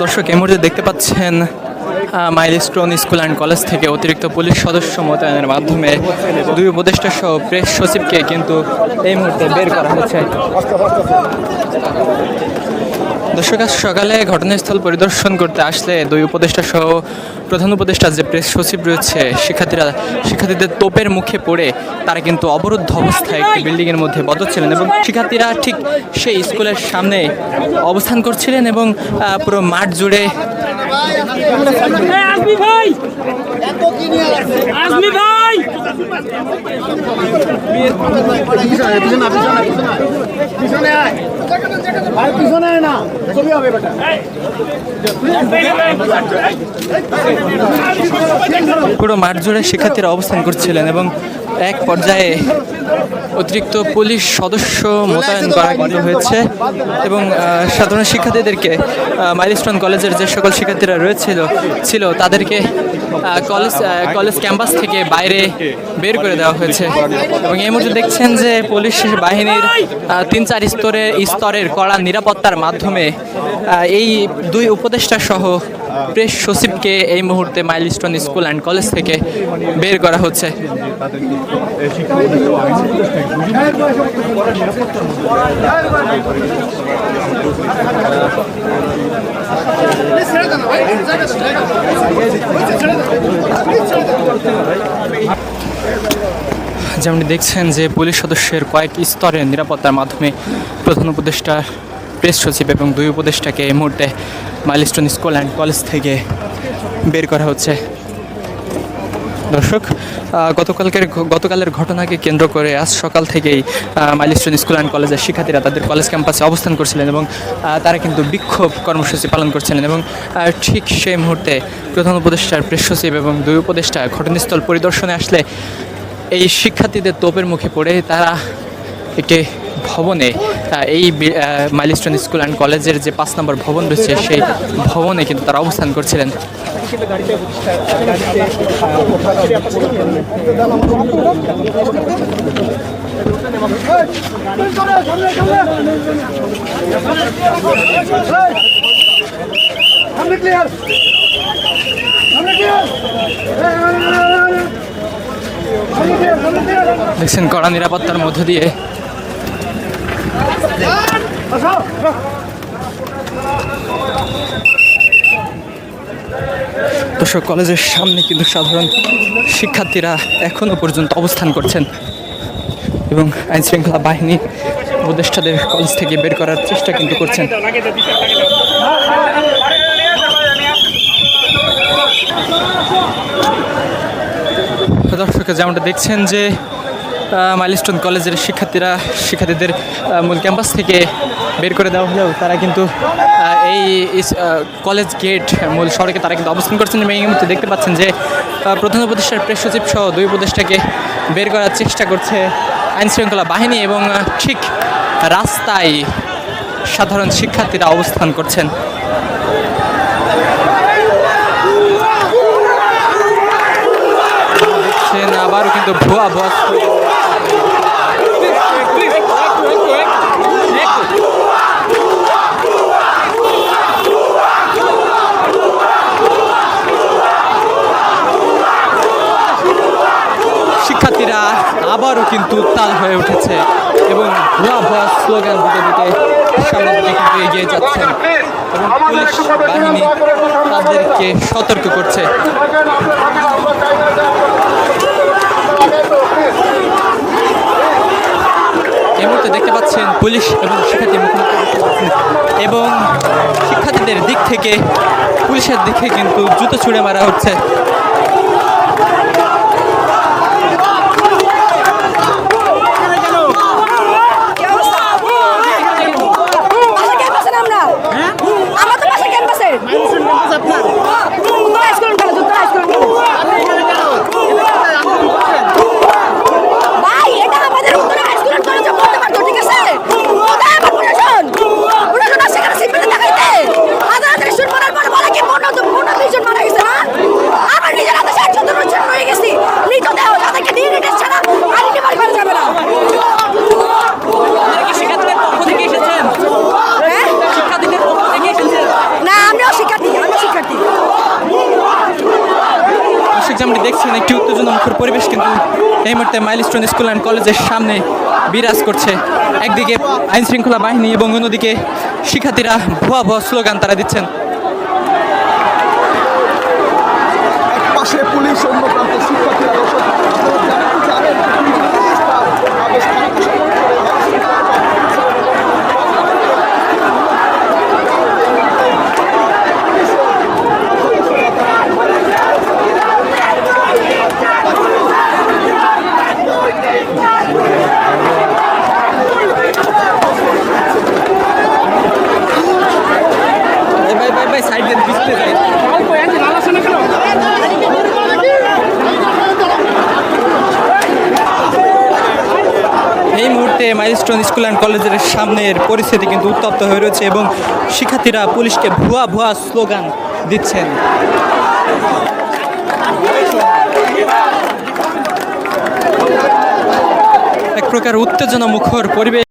দর্শক, এই মুহূর্তে দেখতে পাচ্ছেন মাইলস্টোন স্কুল অ্যান্ড কলেজ থেকে অতিরিক্ত পুলিশ সদস্য মোতায়েনের মাধ্যমে দুই উপদেষ্টা সহ প্রেস সচিবকে কিন্তু এই মুহূর্তে বের করা হচ্ছে দর্শক, আজ সকালে ঘটনাস্থল পরিদর্শন করতে আসলে দুই উপদেষ্টা সহ প্রধান উপদেষ্টা, যে প্রেস সচিব রয়েছে, শিক্ষার্থীরা শিক্ষার্থীদের তোপের মুখে পড়ে তারা কিন্তু অবরুদ্ধ অবস্থায় একটি বিল্ডিংয়ের মধ্যে বদ্ধ ছিলেন এবং শিক্ষার্থীরা ঠিক সেই স্কুলের সামনে অবস্থান করছিলেন এবং পুরো মাঠ জুড়ে আজমি ভাই! ভাই পুরো মাঠ জুড়ে শিক্ষার্থীরা অবস্থান করছিলেন এবং এক পর্যায়ে অতিরিক্ত পুলিশ সদস্য মোতায়েন করা হয়েছে এবং সাধারণ শিক্ষার্থীদেরকে মাইলস্টোন কলেজের যে সকল শিক্ষার্থীরা রয়েছিল, ছিল, তাদেরকে কলেজ কলেজ ক্যাম্পাস থেকে বাইরে বের করে দেওয়া হয়েছে। এবং এই মুহূর্তে দেখছেন যে পুলিশ বাহিনীর তিন চার স্তরে, স্তরের কড়া নিরাপত্তার মাধ্যমে এই দুই উপদেষ্টা সহ প্রেস সচিবকে এই মুহূর্তে মাইলস্টোন স্কুল অ্যান্ড কলেজ থেকে বের করা হচ্ছে। যেমনি দেখছেন যে পুলিশ সদস্যের কয়েক স্তরের নিরাপত্তার মাধ্যমে প্রধান উপদেষ্টা প্রেস সচিব এবং দুই উপদেষ্টাকে এই মুহূর্তে মাইলস্টোন স্কুল অ্যান্ড কলেজ থেকে বের করা হচ্ছে। দর্শক গতকালকের গতকালের ঘটনাকে কেন্দ্র করে আজ সকাল থেকেই মাইলস্টোন স্কুল অ্যান্ড কলেজের শিক্ষার্থীরা তাদের কলেজ ক্যাম্পাসে অবস্থান করছিলেন এবং তারা কিন্তু বিক্ষোভ কর্মসূচি পালন করছিলেন এবং ঠিক সেই মুহূর্তে প্রধান উপদেষ্টার প্রেস সচিব এবং দুই উপদেষ্টা ঘটনাস্থল পরিদর্শনে আসলে এই শিক্ষার্থীদের তোপের মুখে পড়ে তারা একটি ভবনে এই মাইলস্টোন স্কুল অ্যান্ড কলেজের যে পাঁচ নম্বর ভবন রয়েছে, সেই ভবনে কিন্তু তারা অবস্থান করছিলেন। দেখছেন কড়া নিরাপত্তার মধ্য দিয়ে দর্শক, কলেজের সামনে কিন্তু সাধারণ শিক্ষার্থীরা এখনও পর্যন্ত অবস্থান করছেন এবং আইন শৃঙ্খলা বাহিনী উপদেষ্টাদের কলেজ থেকে বের করার চেষ্টা কিন্তু করছেন। দর্শক, যেমনটা দেখছেন যে মাইলস্টোন কলেজের শিক্ষার্থীরা, শিক্ষার্থীদের মূল ক্যাম্পাস থেকে বের করে দেওয়া হলেও তারা কিন্তু এই কলেজ গেট, মূল সড়কে তারা কিন্তু অবস্থান করছেন। এবং এই মুহূর্তে দেখতে পাচ্ছেন যে প্রধান উপদেষ্টার প্রেস সচিব সহ দুই উপদেষ্টাকে বের করার চেষ্টা করছে আইন শৃঙ্খলা বাহিনী এবং ঠিক রাস্তায় সাধারণ শিক্ষার্থীরা অবস্থান করছেন। আবারও কিন্তু ভুয়া ভুয়া শিক্ষার্থীরা আবারও কিন্তু উত্তাল হয়ে উঠেছে এবং ভুয়া ভুয়া স্লোগান দিতে দিতে কিন্তু এগিয়ে যাচ্ছেন এবং পুলিশ বাহিনী তাদেরকে সতর্ক করছে। এই মুহূর্তে দেখতে পাচ্ছেন পুলিশ এবং শিক্ষার্থী মুখোমুখি। এবং শিক্ষার্থীদের দিক থেকে পুলিশের দিকে কিন্তু জুতো ছুঁড়ে মারা হচ্ছে। না আমিও শিক্ষার্থী আমিও দেখছেন একটি উত্তেজনামুখর পরিবেশ কিন্তু এই মুহূর্তে মাইলস্টোন স্কুল অ্যান্ড কলেজের সামনে বিরাজ করছে একদিকে আইনশৃঙ্খলা বাহিনী এবং অন্যদিকে শিক্ষার্থীরা ভুয়া ভুয়া স্লোগান তারা দিচ্ছেন। marché pour les jeunes, nous avons aussi Milestone school and কলেজের সামনের পরিস্থিতি কিন্তু উত্তপ্ত হয়ে রয়েছে এবং শিক্ষার্থীরা পুলিশকে ভুয়া ভুয়া স্লোগান দিচ্ছেন। এক প্রকার উত্তেজনা মুখর পরিবেশ